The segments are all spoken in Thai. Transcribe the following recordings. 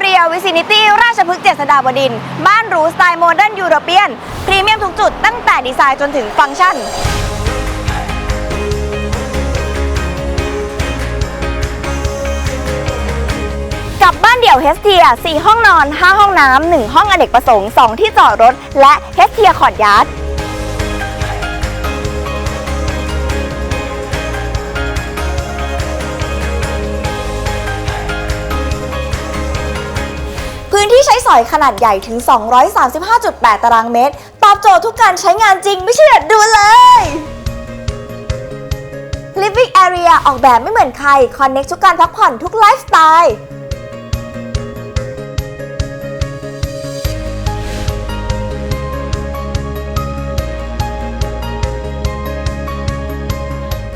เรียวิซินิตี้ราชพฤกษ์เจษฎาบดิน บ้านหรูสไตล์โมเดิร์นยูโรเปียน พรีเมียมทุกจุดตั้งแต่ดีไซน์จนถึงฟังก์ชันกับบ้านเดี่ยวเฮสเทีย4ห้องนอน 5 ห้องน้ำ 1 ห้องอเนกประสงค์ 2 ที่จอดรถ และเฮสเทียคอร์ดยาร์ด พื้นที่ใช้สอยขนาดใหญ่ถึง 235.8 ตารางเมตร ตอบโจทย์ทุกการใช้งานจริงไม่เชื่อดูเลย Living Area ออกแบบไม่เหมือนใคร คอนเน็กทุกการพักผ่อนทุกไลฟ์สไตล์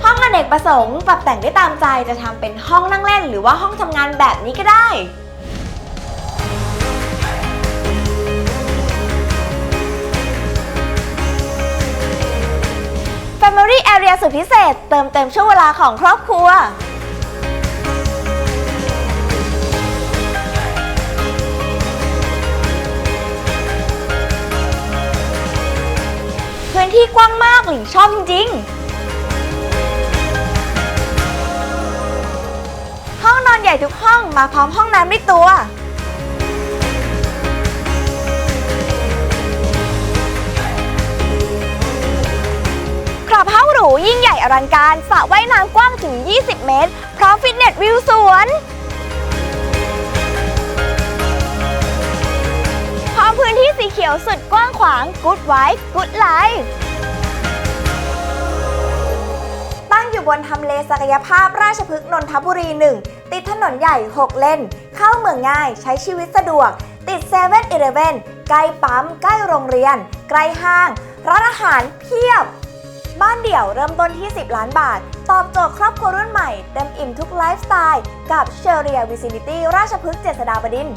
ห้องอเนกประสงค์ปรับแต่งได้ตามใจจะทำเป็นห้องนั่งเล่น หรือว่าห้องทำงานแบบนี้ก็ได้ Family Area สุดพิเศษ เติมเต็มช่วงเวลาของครอบครัวพื้นที่กว้างมากหลิงชอบจริงๆ ห้องนอนใหญ่ทุกห้องมาพร้อมห้องน้ำในตัว อลังการสระว่ายน้ำกว้างถึง 20 เมตร พร้อมฟิตเนสวิวสวนพร้อมพื้นที่สีเขียวสุดกว้างขวาง Good Wife Good Life ตั้งอยู่บนทำเลศักยภาพราชพฤกษ์นนทบุรี 1 ติดถนนใหญ่ 6 เลน เข้าเมืองง่ายใช้ชีวิตสะดวก ติด7 e เ e ่ e อใกล้ปั๊ม ใกล้โรงเรียน ใกล้ห้าง ร้านอาหารเพียบ บ้านเดี่ยวเริ่มต้นที่ 10 ล้านบาท ตอบโจทย์ครอบครัวรุ่นใหม่ เต็มอิ่มทุกไลฟ์สไตล์ กับเชอเรียวิซินิตี้ราชพฤกษ์เจษฎาบดินทร์